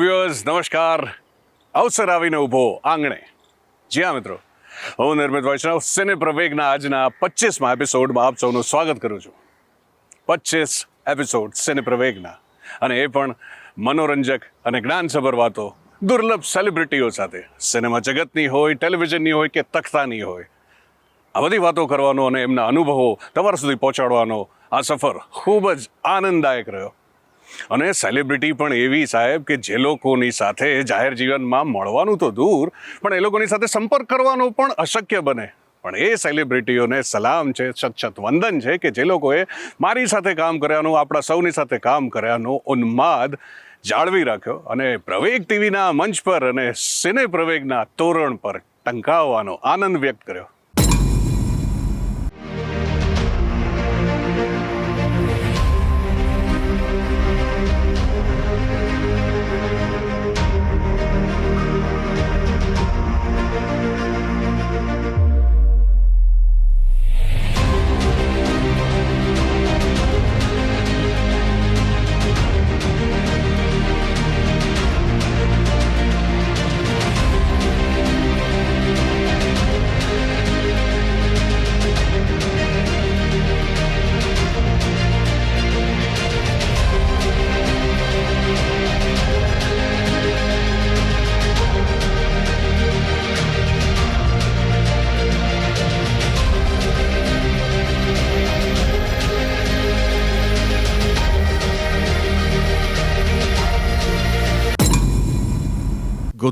Viewers નમસ્કાર. અવસર આવીને ઊભો આંગણે. જી હા, મિત્રો. હું નિર્મિત વૈષ્ણવ, સિને પ્રવેગના આજના પચીસમાં એપિસોડમાં આપ સૌનું સ્વાગત કરું છું. પચીસ એપિસોડ સિને પ્રવેગના. અને એ પણ મનોરંજક અને જ્ઞાનસભર વાતો દુર્લભ સેલિબ્રિટીઓ સાથે. સિનેમા જગતની હોય ટેલિવિઝનની હોય કે તખ્તાની હોય. આ બધી વાતો કરવાનો અને એમના અનુભવો તમારા સુધી પહોંચાડવાનો આ સફર ખૂબ જ આનંદદાયક રહ્યો. અને સેલિબ્રિટી પણ એવી સાહેબ કે જે લોકોની સાથે જાહેર જીવનમાં મળવાનું તો દૂર, પણ એ લોકોની સાથે સંપર્ક કરવાનો પણ અશક્ય બને. પણ એ સેલિબ્રિટીઓને સલામ છે સચ્છત વંદન છે કે જે લોકોએ મારી સાથે કામ કર્યાનું, આપણા સૌની સાથે કામ કર્યાનો ઉન્માદ જાળવી રાખ્યો અને પ્રવેગ ટીવીના મંચ પર અને સિને પ્રવેગના તોરણ પર ટંકાવવાનો આનંદ વ્યક્ત કર્યો.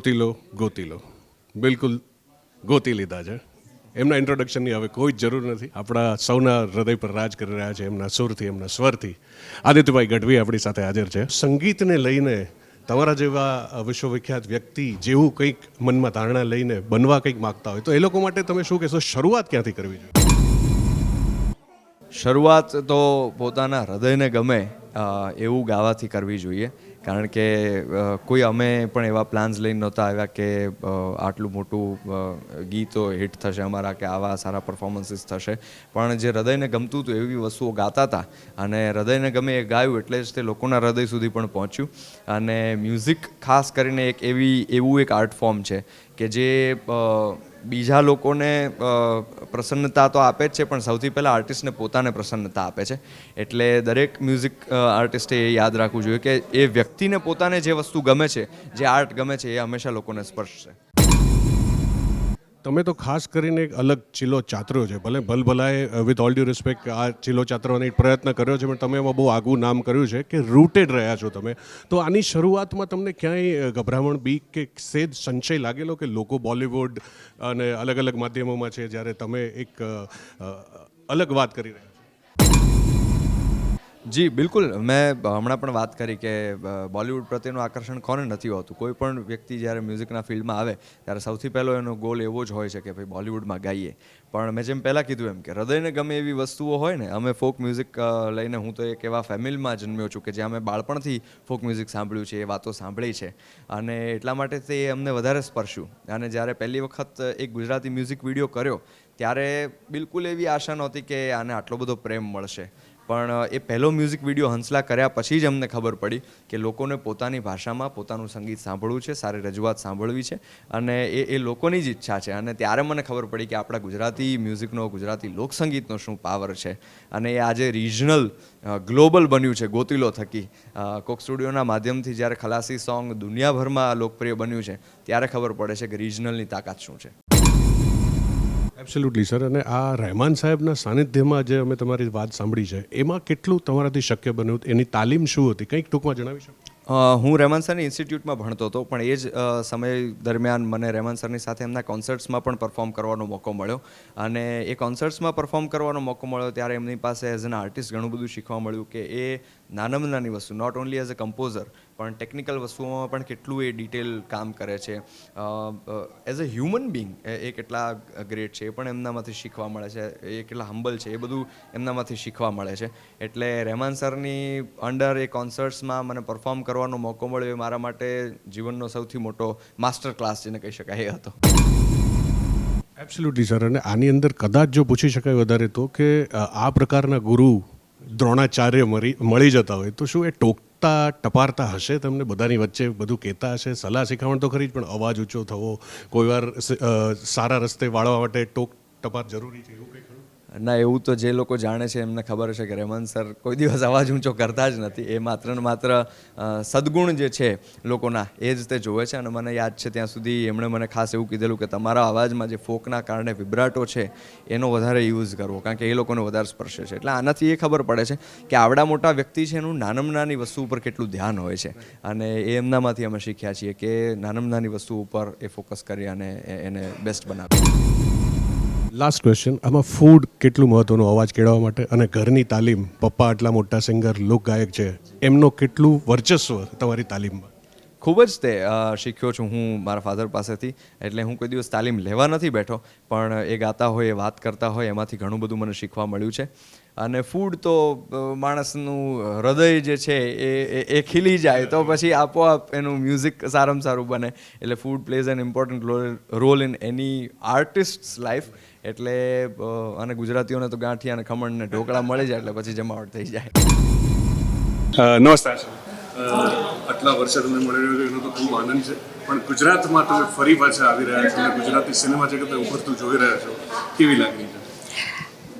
ગોતી લો ગોતી લો બિલકુલ ગોતી લીધા છે. એમના ઇન્ટ્રોડક્શનની હવે કોઈ જ જરૂર નથી. આપણા સૌના હૃદય પર રાજ કરી રહ્યા છે, એમના સુરથી, એમના સ્વરથી. આદિત્યભાઈ ગઢવી આપણી સાથે હાજર છે. સંગીતને લઈને તમારા જેવા વિશ્વવિખ્યાત વ્યક્તિ જેવું કંઈક મનમાં ધારણા લઈને બનવા કંઈક માગતા હોય, તો એ લોકો માટે તમે શું કહેશો? શરૂઆત ક્યાંથી કરવી જોઈએ? શરૂઆત તો પોતાના હૃદયને ગમે એવું ગાવાથી કરવી જોઈએ. કારણ કે કોઈ અમે પણ એવા પ્લાન્સ લઈને નહોતા આવ્યા કે આટલું મોટું ગીતો હિટ થશે, અમારા કે આવા સારા પરફોર્મન્સીસ થશે. પણ જે હૃદયને ગમતું હતું એવી વસ્તુઓ ગાતા હતા. અને હૃદયને ગમે એ ગાયું એટલે જ તે લોકોના હૃદય સુધી પણ પહોંચ્યું. અને મ્યુઝિક ખાસ કરીને એક એવી, એવું એક આર્ટ ફોર્મ છે કે જે બીજા લોકોને પ્રસન્નતા તો આપે જ છે, પણ સૌથી પહેલાં આર્ટિસ્ટને પોતાને પ્રસન્નતા આપે છે. એટલે દરેક મ્યુઝિક આર્ટિસ્ટે એ યાદ રાખવું જોઈએ કે એ વ્યક્તિને પોતાને જે વસ્તુ ગમે છે, જે આર્ટ ગમે છે, એ હંમેશા લોકોને સ્પર્શશે. તમે તો ખાસ કરીને એક અલગ ચીલો ચાતર્યો છે. ભલે ભલભલાએ વિથ ઓલ ડ્યુ રિસ્પેક્ટ આ ચીલો ચાતરવાનો એક પ્રયત્ન કર્યો છે, પણ તમે એમાં બહુ આગવું નામ કર્યું છે કે રૂટેડ રહ્યા છો તમે. તો આની શરૂઆતમાં તમને ક્યાંય ગભરામણ, બીક કે સેજ સંશય લાગેલો કે લોકો બોલિવૂડ અને અલગ અલગ માધ્યમોમાં છે, જ્યારે તમે એક અલગ વાત કરી રહ્યા જી, બિલકુલ. મેં હમણાં પણ વાત કરી કે બોલિવૂડ પ્રત્યેનું આકર્ષણ કોને નથી હોતું? કોઈ પણ વ્યક્તિ જ્યારે મ્યુઝિકના ફિલ્ડમાં આવે, ત્યારે સૌથી પહેલો એનો ગોલ એવો જ હોય છે કે ભાઈ બોલિવૂડમાં ગાઈએ. પણ મેં જેમ પહેલાં કીધું એમ કે હૃદયને ગમે એવી વસ્તુઓ હોય ને, અમે ફોક મ્યુઝિક લઈને હું તો એક એવા ફેમિલીમાં જન્મ્યો છું કે જ્યાં અમે બાળપણથી ફોક મ્યુઝિક સાંભળ્યું છે, એ વાતો સાંભળી છે. અને એટલા માટે તે અમને વધારે સ્પર્શ્યું. અને જ્યારે પહેલી વખત એક ગુજરાતી મ્યુઝિક વીડિયો કર્યો, ત્યારે બિલકુલ એવી આશા નહોતી કે આને આટલો બધો પ્રેમ મળશે. પણ એ પહેલો મ્યુઝિક વીડિયો હંસલા કર્યા પછી જ અમને ખબર પડી કે લોકોને પોતાની ભાષામાં પોતાનું સંગીત સાંભળવું છે, સારી રજૂઆત સાંભળવી છે અને એ એ લોકોની જ ઈચ્છા છે. અને ત્યારે મને ખબર પડી કે આપણા ગુજરાતી મ્યુઝિકનો ગુજરાતી લોકસંગીતનો શું પાવર છે. અને એ આજે રિજનલ ગ્લોબલ બન્યું છે, ગોતિલો થકી. કોક સ્ટુડિયોના માધ્યમથી જ્યારે ખલાસી સોંગ દુનિયાભરમાં લોકપ્રિય બન્યું છે, ત્યારે ખબર પડે છે કે રિજનલની તાકાત શું છે. એબ્સોલ્યુટલી સર અને આ રહેમાન સાહેબના સાનિધ્યમાં જે અમે તમારી વાત સાંભળી છે, એમાં કેટલું તમારાથી શક્ય બન્યું? એની તાલીમ શું હતી? કંઈક ટૂંકમાં જણાવી શકો? હું રહેમાન સરની ઇન્સ્ટિટ્યૂટમાં ભણતો હતો, પણ એ જ સમય દરમિયાન મને રહેમાન સરની સાથે એમના કોન્સર્ટ્સમાં પણ પરફોર્મ કરવાનો મોકો મળ્યો. અને એ કોન્સર્ટ્સમાં પરફોર્મ કરવાનો મોકો મળ્યો ત્યારે એમની પાસે એઝ એન આર્ટિસ્ટ ઘણું બધું શીખવા મળ્યું કે એ નાનામાં નાની વસ્તુ not only as a composer પણ ટેકનિકલ વસ્તુઓમાં પણ કેટલું એ ડિટેલ કામ કરે છે. એઝ અ હ્યુમન બિંગ એ કેટલા ગ્રેટ છે, એ પણ એમનામાંથી શીખવા મળે છે, એ કેટલા હમ્બલ છે, એ બધું એમનામાંથી શીખવા મળે છે. એટલે રહેમાન સરની અંડર એ કોન્સર્ટ્સમાં મને પરફોર્મ કરવાનો મોકો મળ્યો એ મારા માટે જીવનનો સૌથી મોટો માસ્ટર ક્લાસ જેને કહી શકાય એ હતો. એબ્સોલ્યુટલી સર અને આની અંદર કદાચ જો પૂછી શકાય વધારે તો કે આ પ્રકારના ગુરુ દ્રોણાચાર્ય મરી, મળી જતા હોય, તો શું એ ટોકતા, ટપારતા હશે તમને? બધાની વચ્ચે બધું કહેતા હશે? સલાહ શીખવણ તો ખરી જ, પણ અવાજ ઊંચો થવો, કોઈ વાર સારા રસ્તે વાળવા માટે ટોક, ટપાર જરૂરી છે, એવું કંઈ ના, એવું તો જે લોકો જાણે છે, એમને ખબર છે કે રેમન સર કોઈ દિવસ અવાજ ઊંચો કરતા જ નથી. એ માત્ર ને માત્ર સદગુણ જે છે લોકોના, એ જ તે જોવે છે. અને મને યાદ છે ત્યાં સુધી એમણે મને ખાસ એવું કીધેલું કે તમારા અવાજમાં જે ફોકના કારણે વિબ્રાટો છે, એનો વધારે યુઝ કરવો. કારણ કે એ લોકોને વધારે સ્પર્શે છે. એટલે આનાથી એ ખબર પડે છે કે આવડા મોટા વ્યક્તિ છે એનું નાનામાં નાની વસ્તુ ઉપર કેટલું ધ્યાન હોય છે. અને એ એમનામાંથી અમે શીખ્યા છીએ કે નાનામાં નાની વસ્તુ ઉપર એ ફોકસ કરી અને એને બેસ્ટ બનાવે. લાસ્ટ ક્વેશ્ચન આમાં ફૂડ કેટલું મહત્વનું અવાજ કેળવવા માટે અને ઘરની તાલીમ પપ્પા આટલા મોટા સિંગર લોકગાયક છે, એમનો કેટલું વર્ચસ્વ તમારી તાલીમમાં? ખૂબ જ તે શીખ્યો છું હું મારા ફાધર પાસેથી. એટલે હું કોઈ દિવસ તાલીમ લેવા નથી બેઠો, પણ એ ગાતા હોય, એ વાત કરતા હોય, એમાંથી ઘણું બધું મને શીખવા મળ્યું છે. અને ફૂડ તો માણસનું હૃદય જે છે એ- એ ખીલી જાય, તો પછી આપોઆપ એનું મ્યુઝિક સારામાં સારું બને. એટલે food plays an important role in any artist life એટલે અને ગુજરાતીઓને તો ગાંઠિયા અને ખમણ ને ઢોકળા મળી જાય એટલે પછી જમાવટ થઈ જાય. નમસ્કાર. આટલા વર્ષે તમને મળી રહ્યો એનો તો ખૂબ આનંદ છે. પણ ગુજરાતમાં તમે ફરી પાછા આવી રહ્યા છો અને ગુજરાતી સિનેમા જગતને ઉભરતું જોઈ રહ્યા છો. કેવી લાગણી છે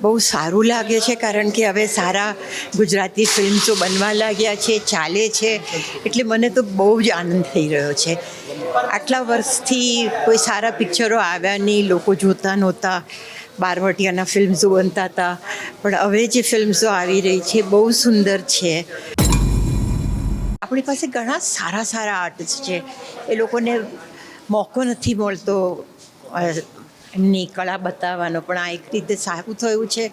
બહુ સારું લાગે છે કારણ કે હવે સારા ગુજરાતી ફિલ્મ્સો બનવા લાગ્યા છે, ચાલે છે, એટલે મને તો બહુ જ આનંદ થઈ રહ્યો છે. આટલા વર્ષથી કોઈ સારા પિક્ચરો આવ્યા નહીં, લોકો જોતા નહોતા, બારવટિયાના ફિલ્મ્સો બનતા હતા, પણ હવે જે ફિલ્મ્સો આવી રહી છે, બહુ સુંદર છે. આપણી પાસે ઘણા સારા સારા આર્ટિસ્ટ છે. એ લોકોને મોકો નથી મળતો એમની કળા બતાવવાનો. પણ આ એક રીતે સારું થયું છે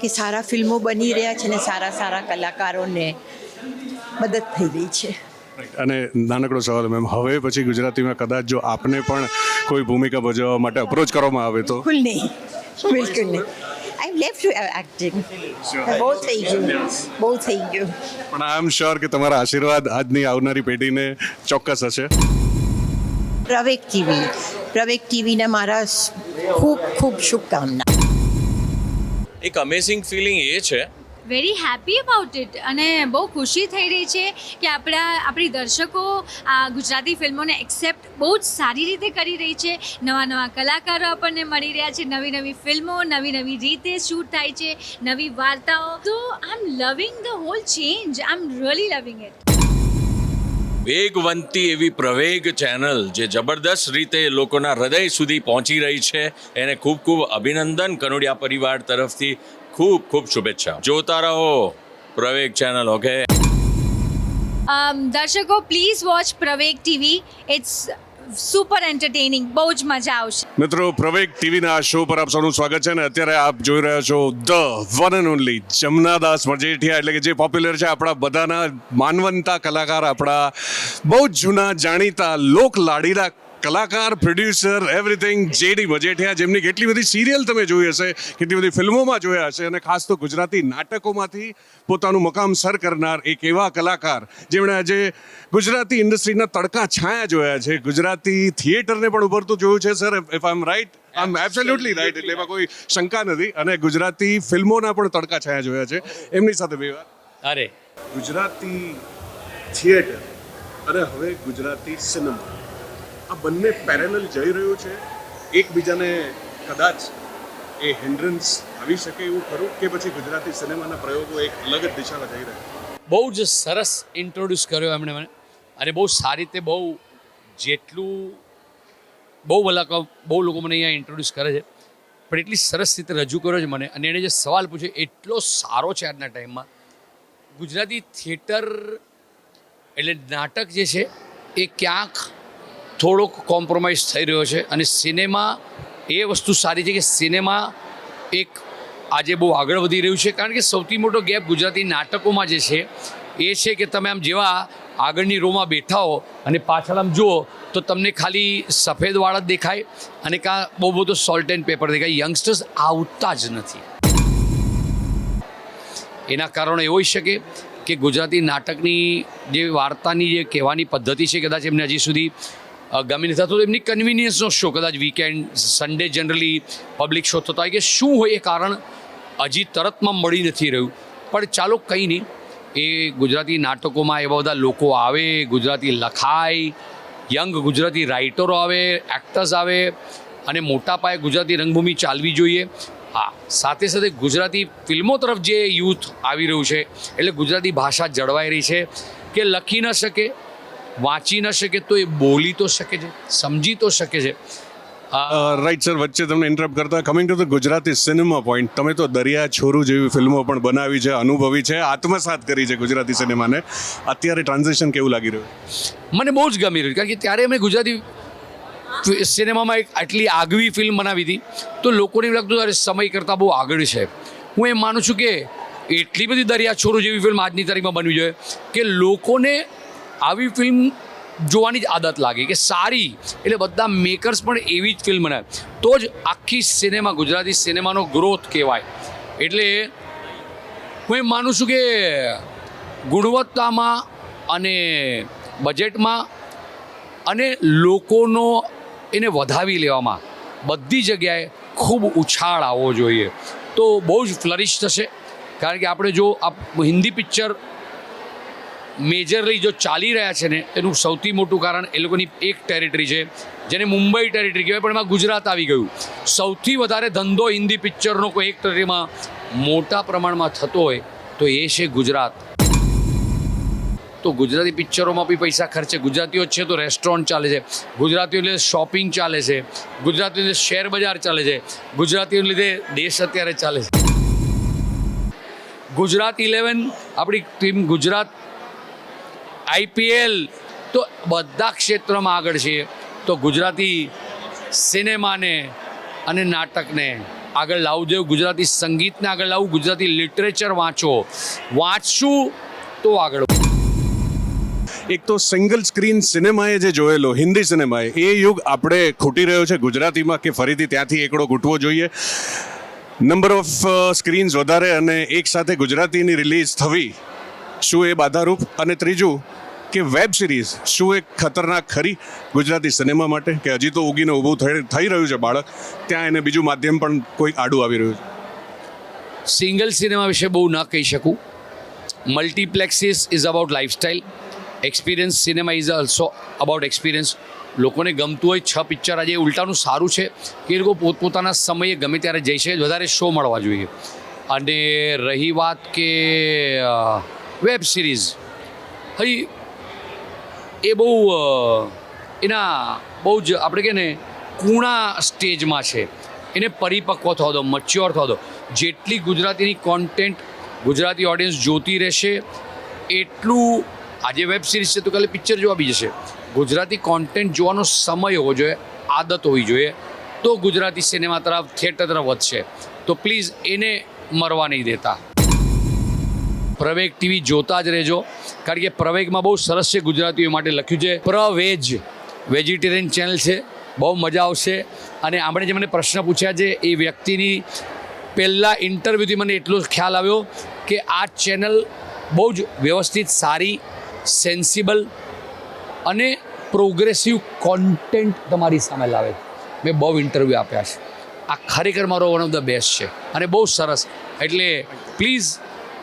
કે સારા ફિલ્મો બની રહ્યા છે ને સારા સારા કલાકારોને મદદ થઈ ગઈ છે. અને નાનકડો સવાલ મેમ હવે પછી ગુજરાતીમાં કદાચ જો આપને પણ કોઈ ભૂમિકા ભજવવા માટે અપ્રોચ કરવામાં આવે તો? બિલકુલ નહીં. બિલકુલ નહીં. આઈ લેફ્ટ એક્ટિંગ બહુ થઈ ગયું. બહુ થઈ ગયું. પણ આઈ એમ શ્યોર કે તમારા આશીર્વાદ આજની આવનારી પેઢીને ચોક્કસ હશે. પ્રવેક ટીવી. પ્રવેક ટીવીને મારા ખૂબ ખૂબ શુભકામના. એક અમેઝિંગ ફિલિંગ એ છે. વેરી હેપી અબાઉટ ઇટ અને બહુ ખુશી થઈ રહી છે કે આપણા આપણી દર્શકો આ ગુજરાતી ફિલ્મોને એક્સેપ્ટ બહુ જ સારી રીતે કરી રહી છે. નવા નવા કલાકારો આપણને મળી રહ્યા છે. નવી નવી ફિલ્મો નવી નવી રીતે શૂટ થાય છે. નવી વાર્તાઓ. તો I am loving the whole change I am really loving it વેગવંતી એવી પ્રવેગ ચેનલ જે જબરદસ્ત રીતે લોકોના હૃદય સુધી પહોંચી રહી છે. એને ખૂબ ખૂબ અભિનંદન કનોડિયા પરિવાર તરફથી. ખૂબ ખૂબ શુભેચ્છા જોતા રહો પ્રવેગ ચેનલ, ઓકે? દર્શકો, please watch Praveg TV. It's super entertaining, બહુ જ મજા આવશે. મિત્રો, પ્રવેગ ટીવીના આ શો પર આપ સૌનું સ્વાગત છે ને અત્યારે આપ જોઈ રહ્યા છો the one and only, Jamnadas Majethia એટલે કે જે પોપ્યુલર છે આપણા બધાના માનવંતા કલાકાર, આપણા બહુ જૂના, જાણીતા લોક લાડીલા કલાકાર પ્રોડ્યુસર એવરીથિંગ જેડી મજેઠિયા જેમની કેટલી બધી સિરિયલ તમે જોઈ હશે કેટલી બધી ફિલ્મોમાં જોયા હશે અને ખાસ તો ગુજરાતી નાટકોમાંથી પોતાનું મકામ સર કરનાર એક એવા કલાકાર જેમણે આજે ગુજરાતી ઇન્ડસ્ટ્રીના તડકા છાયા જોયા છે. ગુજરાતી થિયેટરને પણ ઉભરતું જોયું છે sir if I am right આમ એબ્સોલ્યુટલી રાઈટ એટલે એમાં કોઈ શંકા નથી. અને ગુજરાતી ફિલ્મોના પણ તડકા છાયા જોયા છે. એમની સાથે બે વાત. અરે. ગુજરાતી થિયેટર અને હવે ગુજરાતી સિનેમા આ બંને પેરેલલ જઈ રહ્યું છે. એકબીજાને કદાચ એ હિન્ડ્રન્સ આવી શકે એવું ખરું કે પછી ગુજરાતી સિનેમાના પ્રયોગો એક અલગ જ દિશામાં જઈ રહ્યા બહુ જ સરસ ઇન્ટ્રોડ્યુસ કર્યો એમણે મને. અને બહુ સારી રીતે બહુ જેટલું, બહુ બધા બહુ લોકો મને અહીંયા ઇન્ટ્રોડ્યુસ કરે છે. પણ એટલી સરસ રીતે રજૂ કર્યો છે મને. અને એણે જે સવાલ પૂછ્યો, એટલો સારો છે આજના ટાઈમમાં. ગુજરાતી થિયેટર એટલે નાટક જે છે, એ ક્યાંક થોડોક કોમ્પ્રોમાઇઝ થઈ રહ્યો છે અને સિનેમા એ વસ્તુ સારી છે કે સિનેમા એક આજે બહુ આગળ વધી રહ્યું છે. કારણ કે સૌથી મોટો ગેપ ગુજરાતી નાટકોમાં જે છે, એ છે કે તમે આમ જેવા આગળની રોમાં બેઠા હો અને પાછળ આમ જુઓ, તો તમને ખાલી સફેદ વાળ જ દેખાય અને કાં બહુ બધો સોલ્ટ એન્ડ પેપર દેખાય. યંગસ્ટર્સ આવતા જ નથી. એના કારણો એ હોઈ શકે કે ગુજરાતી નાટકની જે વાર્તાની જે કહેવાની પદ્ધતિ છે, કદાચ એમને હજી સુધી અ, ગમી નથી થતો એમની કન્વિનિયન્સનો શો કદાચ weekend Sunday generally public show થતો હોય કે શું હોય એ કારણ હજી તરતમાં મળી નથી રહ્યું. પણ ચાલો કંઈ નહીં એ ગુજરાતી નાટકોમાં એવા બધા લોકો આવે ગુજરાતી લખાય યંગ ગુજરાતી રાઇટરો આવે એક્ટર્સ આવે અને મોટા પાયે ગુજરાતી રંગભૂમિ ચાલવી જોઈએ. હા સાથે સાથે ગુજરાતી ફિલ્મો તરફ જે યુથ આવી રહ્યું છે એટલે ગુજરાતી ભાષા જળવાઈ રહી છે કે લખી ન શકે વાંચી ન શકે તો એ બોલી તો શકે છે સમજી તો શકે છે. આ રાઈટ સર વચ્ચે તમને ઇન્ટરપ્ટ કરતા coming to the Gujarati cinema point તમે તો દરિયા છોરું જેવી ફિલ્મો પણ બનાવી છે અનુભવી છે આત્મસાત કરી છે ગુજરાતી સિનેમાને અત્યારે ટ્રાન્ઝેક્શન કેવું લાગી રહ્યું? મને બહુ જ ગમી રહ્યું કારણ કે ત્યારે અમે ગુજરાતી સિનેમામાં એક આટલી આગવી ફિલ્મ બનાવી હતી તો લોકોને એવું લાગતું અરે સમય કરતાં બહુ આગળ છે. હું એમ માનું છું કે એટલી બધી દરિયા છોરું જેવી ફિલ્મ આજની તારીખમાં બનવી જોઈએ કે લોકોને આવી ફિલ્મ જોવાની જ આદત લાગે કે સારી, એટલે બધા મેકર્સ પણ એવી જ ફિલ્મ બનાવે તો જ આખી સિનેમા ગુજરાતી સિનેમાનો ગ્રોથ કહેવાય. એટલે હું એમ માનું છું કે ગુણવત્તામાં અને બજેટમાં અને લોકોનો એને વધાવી લેવામાં બધી જગ્યાએ ખૂબ ઉછાળ આવવો જોઈએ. તો બહુ જ ફ્લરિશ થશે. કારણ કે આપણે જો આ હિન્દી પિક્ચર મેજરલી જો ચાલી રહ્યા છે ને, એનું સૌથી મોટું કારણ એ લોકોની એક ટેરિટરી છે, જેને મુંબઈ ટેરિટરી કહેવાય, પણ એમાં ગુજરાત આવી ગયું. સૌથી વધારે ધંધો હિન્દી પિક્ચરનો કોઈ એક ટેરિટરીમાં મોટા પ્રમાણમાં થતો હોય, તો એ છે ગુજરાત. તો ગુજરાતી પિક્ચરોમાં બી પૈસા ખર્ચે. ગુજરાતીઓ છે તો રેસ્ટોરન્ટ ચાલે છે, ગુજરાતીઓ લીધે શોપિંગ ચાલે છે, ગુજરાતીઓ લીધે શેર બજાર ચાલે છે, ગુજરાતીઓ લીધે દેશ અત્યારે ચાલે છે. ગુજરાત ઇલેવન આપણી ટીમ ગુજરાત આઈપીએલ તો બધા ક્ષેત્રમાં આગળ છે. તો ગુજરાતી સિનેમાને અને નાટકને આગળ લાવવું જોઈએ ગુજરાતી સંગીતને આગળ લાવવું ગુજરાતી લિટરેચર વાંચો, વાંચશું તો આગળ એક તો સિંગલ સ્ક્રીન સિનેમાએ જે જોયેલો, હિન્દી સિનેમાએ, એ યુગ આપણે ખૂટી રહ્યો છે ગુજરાતીમાં કે ફરીથી ત્યાંથી એકડો ઘૂંટવો જોઈએ. નંબર ઓફ સ્ક્રીન્સ વધારે અને એક સાથે ગુજરાતીની રિલીઝ થવી શું એ બાધારૂપ? અને ત્રીજું કે વેબ સિરીઝ શું એક ખતરનાક ખરી ગુજરાતી સિનેમા માટે? કે હજી તો ઉગીને ઊભું થઈ થઈ રહ્યું છે બાળક, ત્યાં એને બીજું માધ્યમ પણ કોઈ આડું આવી રહ્યું છે. સિંગલ સિનેમા વિશે બહુ ન કહી શકું. Multiplexes is about lifestyle experience cinema is also about experience. લોકોને ગમતું હોય છ પિક્ચર આજે ઉલટાનું સારું છે કે એ લોકો પોતપોતાના સમયે ગમે ત્યારે જઈ શકે, વધારે શો મળવા જોઈએ. અને રહી વાત કે વેબ સિરીઝ. હજી એ બહુ એના બહુ જ આપણે કહે ને, કૂણા સ્ટેજમાં છે. એને પરિપક્વ થવા દો મચ્યોર થવા દો. જેટલી ગુજરાતીની કોન્ટેન્ટ ગુજરાતી ઓડિયન્સ જોતી રહેશે, એટલું આજે વેબ સિરીઝ છે તો કાલે પિક્ચર જોવા બી જશે. ગુજરાતી કોન્ટેન્ટ જોવાનો સમય હોવો જોઈએ, આદત હોવી જોઈએ. તો ગુજરાતી સિનેમા તરફ થિયેટર તરફ વધશે. તો પ્લીઝ એને મરવા નહીં દેતા. પ્રવેગ ટીવી જોતા જ રહેજો. કારણ કે પ્રવેગમાં બહુ સરસ છે ગુજરાતીઓ માટે લખ્યું છે. પ્રવેજ વેજીટેરિયન ચેનલ છે. બહુ મજા આવશે. અને આપણે જે મને પ્રશ્ન પૂછ્યા છે, એ વ્યક્તિની પહેલાં ઇન્ટરવ્યૂથી મને એટલો ખ્યાલ આવ્યો કે આ ચેનલ બહુ જ વ્યવસ્થિત, સારી સેન્સિબલ અને પ્રોગ્રેસિવ કોન્ટેન્ટ તમારી સામે લાવે. મેં બહુ ઇન્ટરવ્યૂ આપ્યા છે. આ ખરેખર મારો વન ઓફ ધ બેસ્ટ છે. અને બહુ સરસ. એટલે please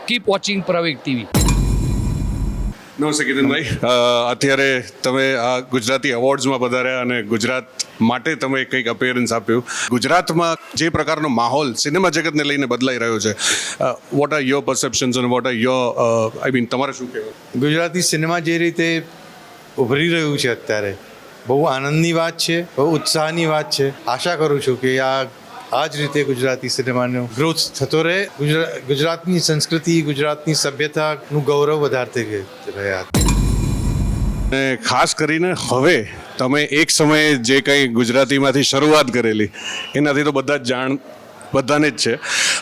keep watching Praveg TV નમસ્તે કિરણભાઈ અત્યારે તમે આ ગુજરાતી એવોર્ડ્સમાં પધાર્યા અને ગુજરાત માટે તમે કંઈક અપિયરન્સ આપ્યું. ગુજરાતમાં જે પ્રકારનો માહોલ સિનેમા જગતને લઈને બદલાઈ રહ્યો છે વોટ આર યોર પરસેપ્શન્સ અને what are your I mean તમારે શું કહેવું? ગુજરાતી સિનેમા જે રીતે ઉભરી રહ્યું છે અત્યારે બહુ આનંદની વાત છે બહુ ઉત્સાહની વાત છે. આશા કરું છું કે આ આ જ રીતે ગુજરાતી સિનેમાનો ગ્રોથ થતો રહે. ગુજરા- ગુજરાતની સંસ્કૃતિ, ગુજરાતની સભ્યતાનું ગૌરવ વધારતી રહે- રહ્યા અને ખાસ કરીને હવે તમે એક સમયે જે કંઈ ગુજરાતીમાંથી શરૂઆત કરેલી, એનાથી તો બધા જ જાણ બધાને જ છે.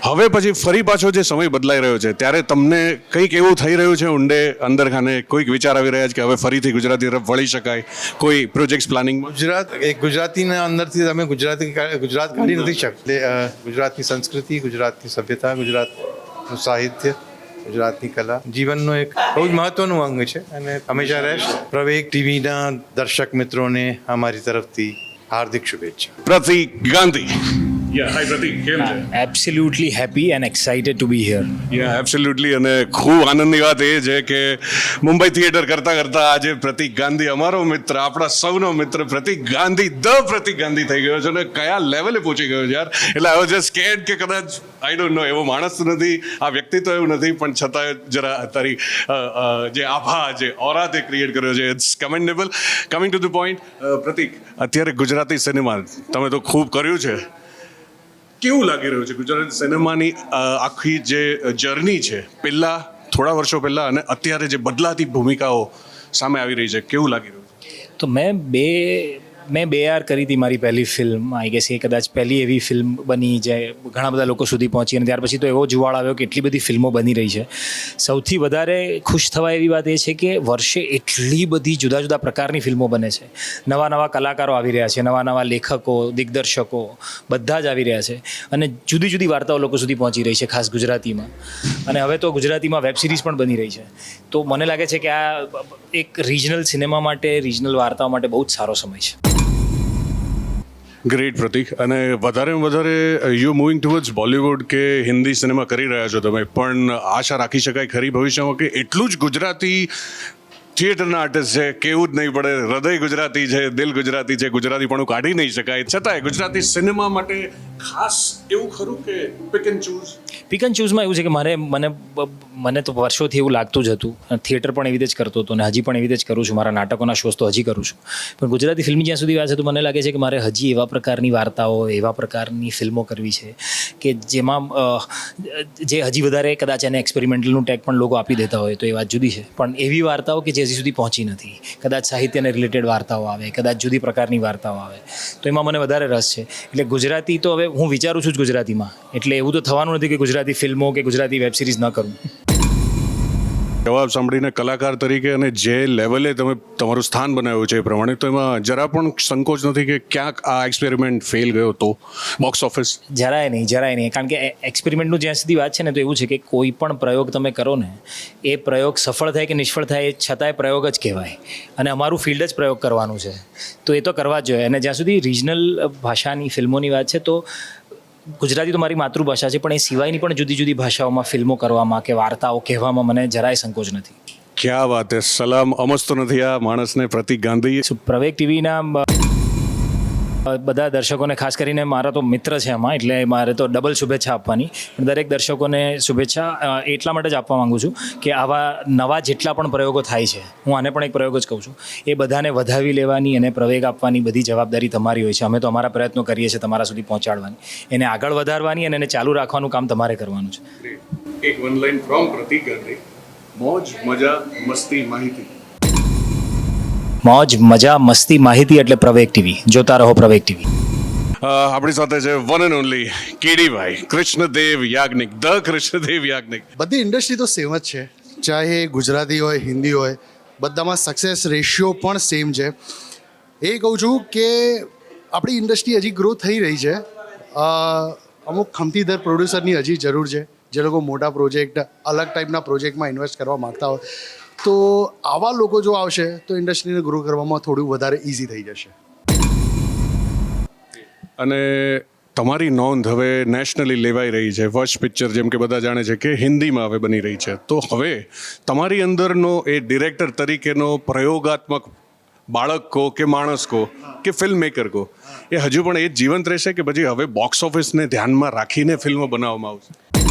હવે પછી ફરી પાછો જે સમય બદલાઈ રહ્યો છે ત્યારે તમને કંઈક એવું થઈ રહ્યું છે ઊંડે અંદર ખાને? કોઈક વિચાર આવી રહ્યા છે કે હવે ફરીથી ગુજરાતી તરફ વળી શકાય? કોઈ પ્રોજેક્ટ પ્લાનિંગ ગુજરાત એક ગુજરાતીના અંદરથી તમે ગુજરાતી ગુજરાત કાઢી નથી શકતા. ગુજરાતની સંસ્કૃતિ ગુજરાતની સભ્યતા ગુજરાતનું સાહિત્ય ગુજરાતની કલા જીવનનો એક બહુ જ મહત્વનું અંગ છે. અને હંમેશા રહેશે પ્રવેગ ટીવીના દર્શક મિત્રોને અમારી તરફથી હાર્દિક શુભેચ્છા. પ્રતિક ગાંધી. યા હાય પ્રતિક કેમ છે? absolutely happy and excited to be here. Yeah absolutely અને ખૂબ આનંદની વાત એ છે કે મુંબઈ થિયેટર કરતાં કરતાં આજે પ્રતિક ગાંધી અમારો મિત્ર આપણા સૌનો મિત્ર પ્રતિક ગાંધી ધ પ્રતિક ગાંધી થઈ ગયો છે અને કયા લેવલે પહોંચી ગયો યાર? એટલે આઈ વોઝ જસ્ટ સ્કેડ કે કદાચ આઈ ડોન્ટ નો એવો માણસ નથી આ વ્યક્તિ તો એવું નથી પણ છતાં જરા તારી જે આભા જે ઓરા તે ક્રિએટ કર્યો છે. It's commendable coming to the point Pratik અત્યારે ગુજરાતી સિનેમા તમે તો ખૂબ કર્યું છે. કેવું લાગી રહ્યું છે ગુજરાતી સિનેમાની આખી જે જર્ની છે, પહેલા, થોડા વર્ષો પહેલા અને અત્યારે જે બદલાતી ભૂમિકાઓ સામે આવી રહી છે, કેવું લાગી રહ્યું છે? તો મેં બે મેં બે આર કરી હતી મારી પહેલી ફિલ્મ આઈ ગેસ એ કદાચ પહેલી એવી ફિલ્મ બની જે ઘણા બધા લોકો સુધી પહોંચી અને ત્યાર પછી તો એવો જુવાળ આવ્યો કે એટલી બધી ફિલ્મો બની રહી છે. સૌથી વધારે ખુશ થવાય એવી વાત એ છે કે વર્ષે એટલી બધી જુદા જુદા પ્રકારની ફિલ્મો બને છે. નવા નવા કલાકારો આવી રહ્યા છે, નવા નવા લેખકો, દિગ્દર્શકો બધા જ આવી રહ્યા છે. અને જુદી જુદી વાર્તાઓ લોકો સુધી પહોંચી રહી છે, ખાસ ગુજરાતીમાં. અને હવે તો ગુજરાતીમાં વેબ સિરીઝ પણ બની રહી છે. તો મને લાગે છે કે આ એક રિજનલ સિનેમા માટે રિજનલ વાર્તાઓ માટે બહુ જ સારો સમય છે. ગ્રેટ પ્રતિક અને વધારે વધારે યુ મૂવિંગ ટુવર્ડ્સ બોલિવૂડ કે હિન્દી સિનેમા કરી રહ્યા છો તમે. પણ આશા રાખી શકાય ખરી ભવિષ્યમાં કે એટલું જ ગુજરાતી થિયેટરના આર્ટિસ્ટ છે, કેવું જ નહીં પડે. હૃદય ગુજરાતી છે, દિલ ગુજરાતી છે ગુજરાતી પણ કાઢી નહીં શકાય. છતાંય ગુજરાતી સિનેમા માટે ખાસ એવું ખરું કે pick and choose pick and ચૂઝમાં એવું છે કે મારે, મને મને તો વર્ષોથી એવું લાગતું જ હતું. થિયેટર પણ એવી રીતે જ કરતો હતો અને હજી પણ એવી રીતે જ કરું છું. મારા નાટકોના શોઝ તો હજી કરું છું. પણ ગુજરાતી ફિલ્મ જ્યાં સુધી વાત છે તો મને લાગે છે કે મારે હજી એવા પ્રકારની વાર્તાઓ, એવા પ્રકારની ફિલ્મો કરવી છે કે જેમાં જે હજી વધારે કદાચ એને એક્સપેરિમેન્ટલનું ટેગ પણ લોકો આપી દેતા હોય તો એ વાત જુદી છે. પણ એવી વાર્તાઓ કે જે હજી સુધી પહોંચી નથી. કદાચ સાહિત્યને રિલેટેડ વાર્તાઓ આવે, કદાચ જુદી પ્રકારની વાર્તાઓ આવે. તો એમાં મને વધારે રસ છે. એટલે ગુજરાતી તો હવે હું વિચારું છું જ ગુજરાતીમાં. એટલે એવું તો થવાનું નથી કે ગુજરાતી ફિલ્મો કે ગુજરાતી વેબ સિરીઝ ન કરું. જવાબ સાંભળીને કલાકાર તરીકે અને જે લેવલે તમે તમારું સ્થાન બનાવ્યું છે એ પ્રમાણે, તો એમાં જરા પણ સંકોચ નથી કે ક્યાંક આ એક્સપેરિમેન્ટ ફેલ ગયો તો? બોક્સ ઓફિસ જરાય નહીં જરાય નહીં. કારણ કે એક્સપેરિમેન્ટનું જ્યાં સુધી વાત છે ને, તો એવું છે કે કોઈ પણ પ્રયોગ તમે કરો ને, એ પ્રયોગ સફળ થાય કે નિષ્ફળ થાય એ છતાંય પ્રયોગ જ કહેવાય. અને અમારું ફિલ્ડ જ પ્રયોગ કરવાનું છે. તો એ તો કરવા જ જોઈએ. અને જ્યાં સુધી રિજનલ ભાષાની ફિલ્મોની વાત છે, તો ગુજરાતી તો મારી માતૃભાષા છે પણ એ સિવાયની પણ જુદી જુદી ભાષાઓમાં ફિલ્મો કરવામાં કે વાર્તાઓ કહેવામાં મને જરાય સંકોચ નથી. ક્યાં વાત હે? સલામ અમસ્તો નથી આ માણસને પ્રતિક ગાંધી. સો પ્રવેગ ટીવીના બધા દર્શકોને, ખાસ કરીને મારા તો મિત્ર છે આમાં, એટલે મારે તો ડબલ શુભેચ્છા આપવાની. પણ દરેક દર્શકોને શુભેચ્છા એટલા માટે જ આપવા માંગુ છું કે આવા નવા જેટલા પણ પ્રયોગો થાય છે, હું આને પણ એક પ્રયોગ જ કહું છું, એ બધાને વધાવી લેવાની અને પ્રવેગ આપવાની બધી જવાબદારી તમારી હોય છે. અમે તો અમારા પ્રયત્નો કરીએ છીએ તમારા સુધી પહોંચાડવાની. એને આગળ વધારવાની અને એને ચાલુ રાખવાનું કામ તમારે કરવાનું છે. એક વન લાઈન ફ્રોમ પ્રતિક મોજ, મજા, મસ્તી, માહિતી. મોજ મજા મસ્તી માહિતી એટલે પ્રવેગ ટીવી. જોતા રહો પ્રવેગ ટીવી. આપણી સાથે છે one and only કેડીભાઈ Krishnadev Yagnik the Krishnadev Yagnik. બધી ઇન્ડસ્ટ્રી તો સેમ જ છે. ચાહે ગુજરાતી હોય હિન્દી હોય બધામાં સક્સેસ રેશિયો પણ સેમ છે. એ કહું છું કે આપણી ઇન્ડસ્ટ્રી હજી ગ્રો થઈ રહી છે. અમુક ખમતીદર પ્રોડ્યુસરની હજી જરૂર છે. જે લોકો મોટા પ્રોજેક્ટ અલગ ટાઈપના પ્રોજેક્ટમાં ઇન્વેસ્ટ કરવા માગતા હોય. તો આવા લોકો જો આવશે, તો ઇન્ડસ્ટ્રીને ગ્રો કરવામાં થોડું વધારે ઇઝી થઈ જશે. અને તમારી નોંધ હવે નેશનલી લેવાઈ રહી છે. ફર્સ્ટ પિક્ચર જેમ કે બધા જાણે છે કે હિન્દીમાં હવે બની રહી છે. તો હવે તમારી અંદરનો એ ડિરેક્ટર તરીકેનો પ્રયોગાત્મક બાળક કહો કે માણસ કહો કે ફિલ્મ મેકર કહો એ હજુ પણ એ જીવંત રહેશે કે પછી હવે બોક્સ ઓફિસને ધ્યાનમાં રાખીને ફિલ્મો બનાવવામાં આવશે?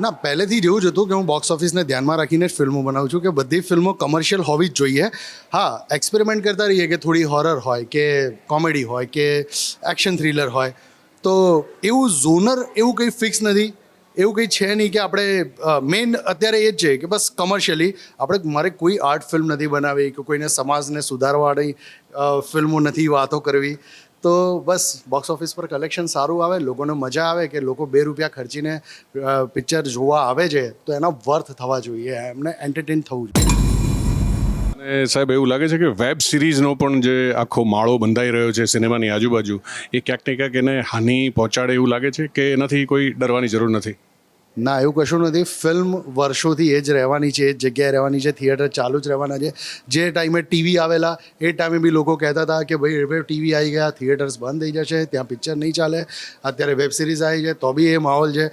ના, પહેલેથી જેવું જ હતું કે હું બોક્સ ઓફિસને ધ્યાનમાં રાખીને જ ફિલ્મો બનાવું છું કે બધી ફિલ્મો કમર્શિયલ હોવી જ જોઈએ. હા એક્સપેરિમેન્ટ કરતા રહીએ કે થોડી હોરર હોય કે કોમેડી હોય કે એક્શન થ્રિલર હોય. તો એવું ઝોનર એવું કંઈ ફિક્સ નથી. એવું કંઈ છે નહીં કે આપણે મેઇન અત્યારે એ જ છે કે બસ કમર્શિયલી આપણે મારે કોઈ આર્ટ ફિલ્મ નથી બનાવવી કે કોઈને સમાજને સુધારવાળી ફિલ્મો નથી વાતો કરવી. તો બસ બોક્સ ઓફિસ પર કલેક્શન સારું આવે, લોકોને મજા આવે કે લોકો બે રૂપિયા ખર્ચીને પિક્ચર જોવા આવે છે, તો એના વર્થ થવા જોઈએ, એમને એન્ટરટેન થવું જોઈએ. અને સાહેબ, એવું લાગે છે કે વેબ સિરીઝનો પણ જે આખો માળો બંધાઈ રહ્યો છે સિનેમાની આજુબાજુ, એ ક્યાંક ને ક્યાંક એને હાનિ પહોંચાડે એવું લાગે છે કે એનાથી કોઈ ડરવાની જરૂર નથી? ના, એવું કશું નથી. ફિલ્મ વર્ષોથી એ જ રહેવાની છે, એ જગ્યાએ રહેવાની છે, થિયેટર ચાલુ જ રહેવાના છે. જે ટાઈમે ટીવી આવેલા, એ ટાઈમે બી લોકો કહેતા હતા કે ભાઈ, હવે ટીવી આવી ગયા, થિયેટર્સ બંધ થઈ જશે, ત્યાં પિક્ચર નહીં ચાલે. અત્યારે વેબ સિરીઝ આવી છે, તો બી એ માહોલ છે.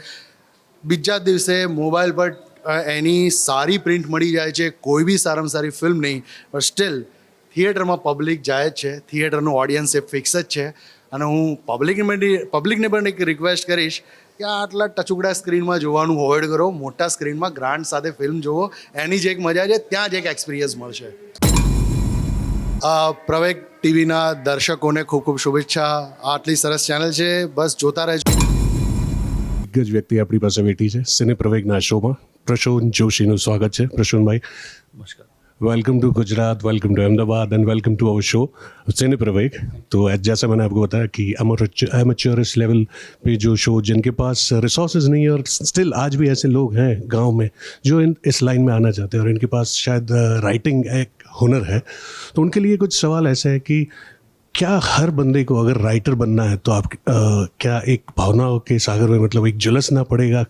બીજા દિવસે મોબાઈલ પર એની સારી પ્રિન્ટ મળી જાય છે, કોઈ બી સારામાં સારી ફિલ્મ નહીં. પણ સ્ટીલ, થિયેટરમાં પબ્લિક જાય જ છે, થિયેટરનું ઓડિયન્સ એ ફિક્સ જ છે. અને હું પબ્લિકને પબ્લિકને પણ એક રિક્વેસ્ટ કરીશ કે આટલા ટચુકડા સ્ક્રીનમાં જોવાનું અવોઇડ કરો મોટા સ્ક્રીનમાં ગ્રાન્ડ સાથે ફિલ્મ જોવો એની જે એક મજા છે ત્યાં જ એક એક્સપિરિયન્સ મળશે. આ પ્રવેગ ટીવીના દર્શકોને ખૂબ ખૂબ શુભેચ્છા. આટલી સરસ ચેનલ છે બસ જોતા રહેજો. દિગ્ગજ વ્યક્તિ આપણી પાસે બેઠી છે સિને પ્રવેગના શોમાં. પ્રશુન જોશીનું સ્વાગત છે. પ્રશુનભાઈ. નમસ્કાર. Welcome to Gujarat welcome to Ahmedabad and welcome to our show cine Praveg तो जैसा मैंने आपको बताया कि एमेचोरस लेवल पे जो शो जिनके पास रिसोर्सेज नहीं है और स्टिल आज भी ऐसे लोग हैं गाँव में, जो इन इस लाइन में आना चाहते हैं और इनके पास शायद राइटिंग एक हुनर है तो उनके लिए कुछ सवाल ऐसे है कि क्या हर बंदे को अगर राइटर बनना है तो आप अ, क्या एक भावनाओं के सागर में मतलब एक झुलसना पड़ेगा?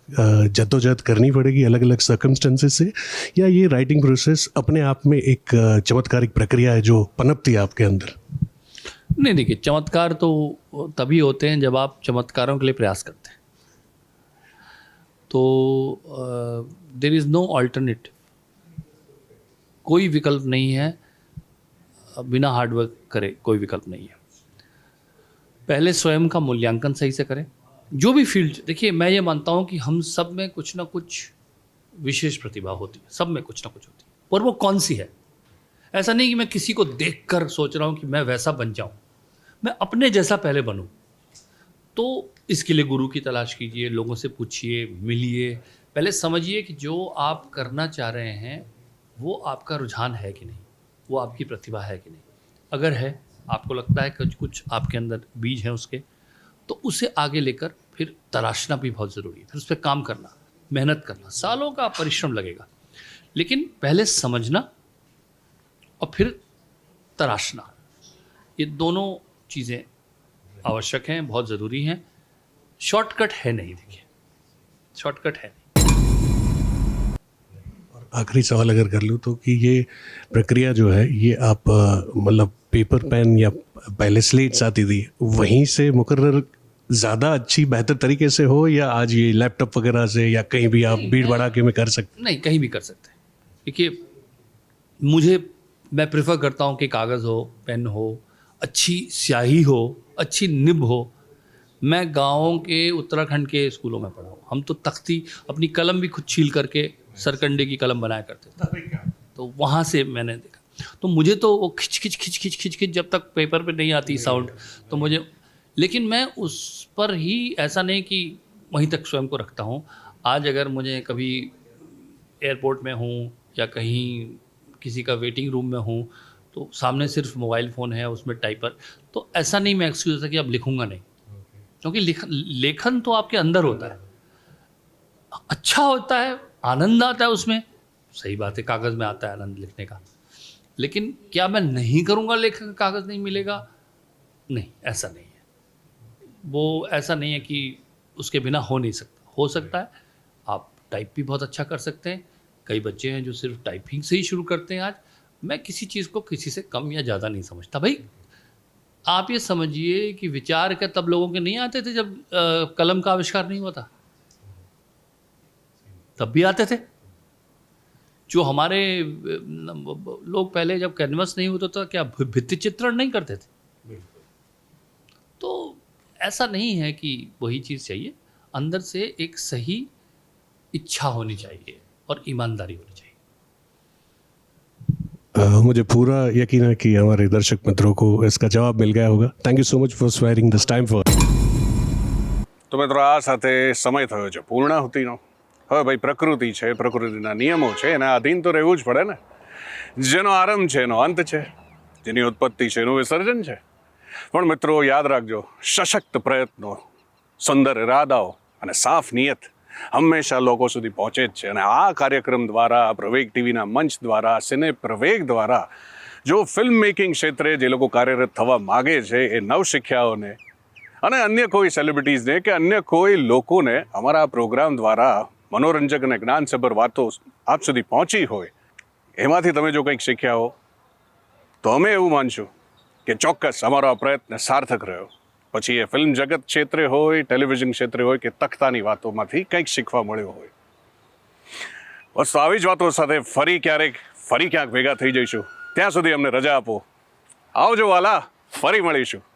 जद्दोजहद करनी पड़ेगी अलग अलग सर्कमस्टेंसेस से? या ये राइटिंग प्रोसेस अपने आप में एक चमत्कारिक प्रक्रिया है जो पनपती है आपके अंदर? नहीं देखिए चमत्कार तो तभी होते हैं जब आप चमत्कारों के लिए प्रयास करते हैं। तो देर इज़ नो अल्टरनेटिव कोई विकल्प नहीं है बिना हार्डवर्क करे कोई विकल्प नहीं है। पहले स्वयं का मूल्यांकन सही से करें। जो भी फ़ील्ड देखिए, मैं ये मानता हूँ कि हम सब में कुछ ना कुछ विशेष प्रतिभा होती है। सब में कुछ ना कुछ होती है। और वो कौन सी है? ऐसा नहीं कि मैं किसी को देख कर सोच रहा हूँ कि मैं वैसा बन जाऊँ। मैं अपने जैसा पहले बनूँ। तो इसके लिए गुरु की तलाश कीजिए, लोगों से पूछिए, मिलिए। पहले समझिए कि जो आप करना चाह रहे हैं, वो आपका रुझान है कि नहीं। वो आपकी प्रतिभा है कि नहीं। अगर है, आपको लगता है कुछ कुछ आपके अंदर बीज हैं उसके तो उसे आगे लेकर फिर तराशना भी बहुत ज़रूरी है। फिर उस पर काम करना, मेहनत करना, सालों का परिश्रम लगेगा। लेकिन पहले समझना और फिर तराशना। ये दोनों चीज़ें आवश्यक हैं, बहुत ज़रूरी हैं। शॉर्टकट है नहीं, देखिए। शॉर्टकट है। आखिरी सवाल अगर कर लूँ तो कि ये प्रक्रिया जो है ये आप मतलब पेपर पेन या पहले स्लेट्स आती थी वहीं से मुकर्र ज़्यादा अच्छी बेहतर तरीके से हो या आज ये लैपटॉप वगैरह से या कहीं भी आप भीड़ भड़ा के में कर सकते? नहीं कहीं भी कर सकते। हैं देखिए मुझे मैं प्रेफर करता हूँ कि कागज़ हो पेन हो अच्छी स्याही हो अच्छी निब हो। मैं गाँव के उत्तराखंड के स्कूलों में पढ़ा हूँ। हम तो तख्ती अपनी कलम भी खुद छील करके सरकंडे की कलम बनाया करते थे। तो वहाँ से मैंने देखा। तो मुझे तो वो खिच खिच खिच खिच खिच खिच जब तक पेपर पे नहीं आती साउंड तो मुझे लेकिन मैं उस पर ही ऐसा नहीं कि वहीं तक स्वयं को रखता हूँ। आज अगर मुझे कभी एयरपोर्ट में हूँ या कहीं किसी का वेटिंग रूम में हूँ तो सामने सिर्फ़ मोबाइल फ़ोन है उसमें टाइपर तो ऐसा नहीं मैं एक्सक्यूज है कि अब लिखूँगा नहीं। क्योंकि लिख लेखन तो आपके अंदर होता है। अच्छा होता है आनंद आता है उसमें। सही बात है कागज़ में आता है आनंद लिखने का। लेकिन क्या मैं नहीं करूँगा लेखन कागज़ नहीं मिलेगा? नहीं ऐसा नहीं है। वो ऐसा नहीं है कि उसके बिना हो नहीं सकता। हो सकता है। आप टाइप भी बहुत अच्छा कर सकते हैं। कई बच्चे हैं जो सिर्फ़ टाइपिंग से ही शुरू करते हैं आज। मैं किसी चीज़ को किसी से कम या ज़्यादा नहीं समझता। भाई आप ये समझिए कि विचार क्या तब लोगों के नहीं आते थे जब अ, कलम का आविष्कार नहीं हुआ था? तब भी आते थे जो हमारे अ, न- लोग पहले जब कैनवस नहीं होता था क्या भि- भित्ति चित्रण नहीं करते थे तो ऐसा नहीं है कि वही चीज़ चाहिए अंदर से एक सही इच्छा होनी चाहिए और ईमानदारी होनी चाहिए अ, मुझे पूरा यकीन है कि हमारे दर्शक मित्रों को इसका जवाब मिल गया होगा thank you so much for answering this time for તો મિત્રો આ સાથે સમય થયો છે પૂર્ણાહુતિનો હવે ભાઈ પ્રકૃતિ છે, પ્રકૃતિના નિયમો છે, એના આધીન તો રહેવું જ પડે ને. જેનો આરંભ છે, એનો અંત છે, જેની ઉત્પત્તિ છે, એનું વિસર્જન છે. પણ મિત્રો, યાદ રાખજો, સશક્ત પ્રયત્નો, સુંદર ઇરાદાઓ અને સાફ નિયત હંમેશા લોકો સુધી પહોંચે જ છે. અને આ કાર્યક્રમ દ્વારા પ્રવેગ ટીવીના મંચ દ્વારા, સિને પ્રવેગ દ્વારા, જો ફિલ્મ મેકિંગ ક્ષેત્રે જે લોકો કાર્યરત થવા માગે છે, એ નવશિખ્યાઓને અને અન્ય કોઈ સેલિબ્રિટીઝને કે અન્ય કોઈ લોકોને અમારા પ્રોગ્રામ દ્વારા મનોરંજક અને જ્ઞાનસભર વાતો આપ સુધી પહોંચી હોય, એમાંથી તમે જો કંઈક શીખ્યા હો, તો અમે એવું માનશું કે ચોક્કસ અમારો આ પ્રયત્ન સાર્થક રહ્યો. પછી એ ફિલ્મ જગત ક્ષેત્રે હોય, ટેલિવિઝન ક્ષેત્રે હોય કે તખતાની વાતોમાંથી કંઈક શીખવા મળ્યો હોય. બસ તો આવી જ વાતો સાથે ફરી ક્યારેક, ફરી ક્યાંક ભેગા થઈ જઈશું. ત્યાં સુધી અમને રજા આપો. આવજો વાલા, ફરી મળીશું.